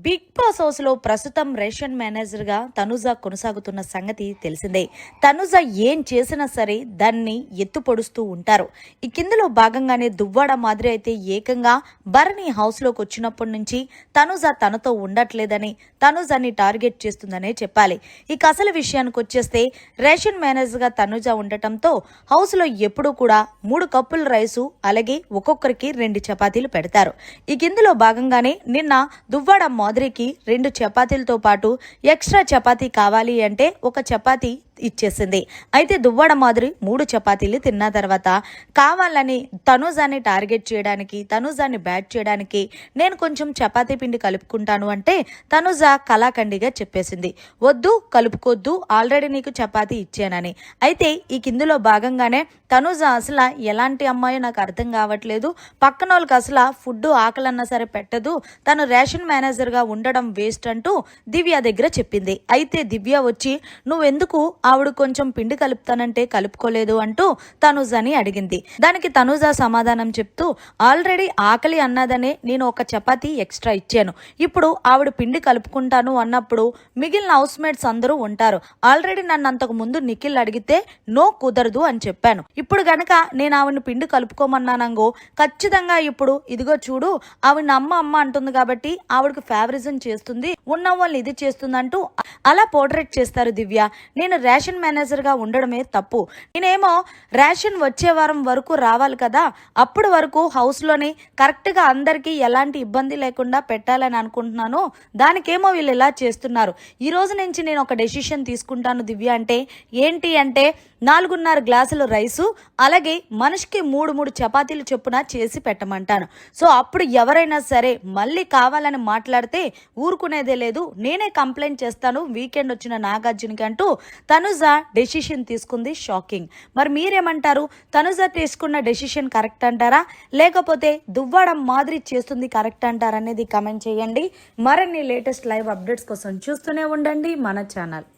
Big boss హౌస్లో ప్రస్తుతం ration మేనేజర్గా తనుజ కొనసాగుతున్న సంగతి తెలిసిందే. తనుజ ఏం చేసినా సరే దాన్ని ఎత్తు పొడుస్తూ ఉంటారు. ఈ కిందలో భాగంగానే దువ్వాడ మాదిరి అయితే ఏకంగా భరణి హౌస్లోకి వచ్చినప్పటి నుంచి తనుజ తనతో ఉండట్లేదని తనుజని టార్గెట్ చేస్తుందనే చెప్పాలి. ఇక అసలు విషయానికి వచ్చేస్తే రేషన్ మేనేజర్గా తనుజ ఉండటంతో హౌస్లో ఎప్పుడూ కూడా మూడు కప్పుల రైసు అలాగే ఒక్కొక్కరికి రెండు చపాతీలు పెడతారు. ఈ కిందలో భాగంగానే నిన్న దువ్వాడ మాదిరికి రెండు చపాతీలతో పాటు ఎక్స్ట్రా చపాతీ కావాలి అంటే ఒక చపాతీ ఇచ్చేసింది. అయితే దువ్వాడ మాదిరి మూడు చపాతీలు తిన్న తర్వాత కావాలని తనుజాన్ని టార్గెట్ చేయడానికి తనుజాన్ని బ్యాట్ చేయడానికి నేను కొంచెం చపాతీ పిండి కలుపుకుంటాను అంటే తనుజ కళాఖండిగా చెప్పేసింది. వద్దు కలుపుకొద్దు ఆల్రెడీ నీకు చపాతీ ఇచ్చానని. అయితే ఈ కిందులో భాగంగానే తనుజ అసలు ఎలాంటి అమ్మాయో నాకు అర్థం కావట్లేదు. పక్కన వాళ్ళకి అసలు ఫుడ్ ఆకలన్నా సరే పెట్టదు. తను రేషన్ మేనేజర్ గా ఉండడం వేస్ట్ అంటూ దివ్య దగ్గర చెప్పింది. అయితే దివ్య వచ్చి నువ్వెందుకు ఆవిడ కొంచెం పిండి కలుపుతానంటే కలుపుకోలేదు అంటూ తనుజని అడిగింది. దానికి తనుజ సమాధానం చెప్తూ ఆల్రెడీ ఆకలి అన్నదనే నేను ఒక చపాతి ఎక్స్ట్రా ఇచ్చాను. ఇప్పుడు ఆవిడ పిండి కలుపుకుంటాను అన్నప్పుడు మిగిలిన హౌస్ మేట్స్ అందరూ ఉంటారు. ఆల్రెడీ నన్ను అంతకు ముందు నిఖిల్ అడిగితే నో కుదరదు అని చెప్పాను. ఇప్పుడు గనక నేను ఆవిడని పిండి కలుపుకోమన్నానంగో ఖచ్చితంగా ఇప్పుడు ఇదిగో చూడు ఆవిడ అమ్మ అమ్మ అంటుంది కాబట్టి ఆవిడకి ఫేవరిజం చేస్తుంది ఉన్న వాళ్ళని ఇది చేస్తుందంటూ అలా పోర్ట్రేట్ చేస్తారు దివ్య. నేను రేషన్ మేనేజర్గా ఉండడమే తప్పు. నేనేమో రేషన్ వచ్చే వారం వరకు రావాలి కదా. అప్పుడు వరకు హౌస్లోని కరెక్ట్గా అందరికీ ఎలాంటి ఇబ్బంది లేకుండా పెట్టాలని అనుకుంటున్నాను. దానికేమో వీళ్ళు ఇలా చేస్తున్నారు. ఈ రోజు నుంచి నేను ఒక డెసిషన్ తీసుకుంటాను దివ్య అంటే ఏంటి అంటే నాలుగున్నర గ్లాసులు రైసు అలాగే మనిషికి మూడు మూడు చపాతీలు చొప్పున చేసి పెట్టమంటాను. సో అప్పుడు ఎవరైనా సరే మళ్ళీ కావాలని మాట్లాడితే ఊరుకునేదే లేదు. నేనే కంప్లైంట్ చేస్తాను వీకెండ్ వచ్చిన నాగార్జునకి అంటూ తనుజ డెసిషన్ తీసుకుంది. షాకింగ్ మరి మీరేమంటారు? తనుజ తీసుకున్న డెసిషన్ కరెక్ట్ అంటారా? లేకపోతే దువ్వడం మాదిరి చేస్తుంది కరెక్ట్ అంటారా అనేది కమెంట్ చేయండి. మరిన్ని లేటెస్ట్ లైవ్ అప్డేట్స్ కోసం చూస్తూనే ఉండండి మన ఛానల్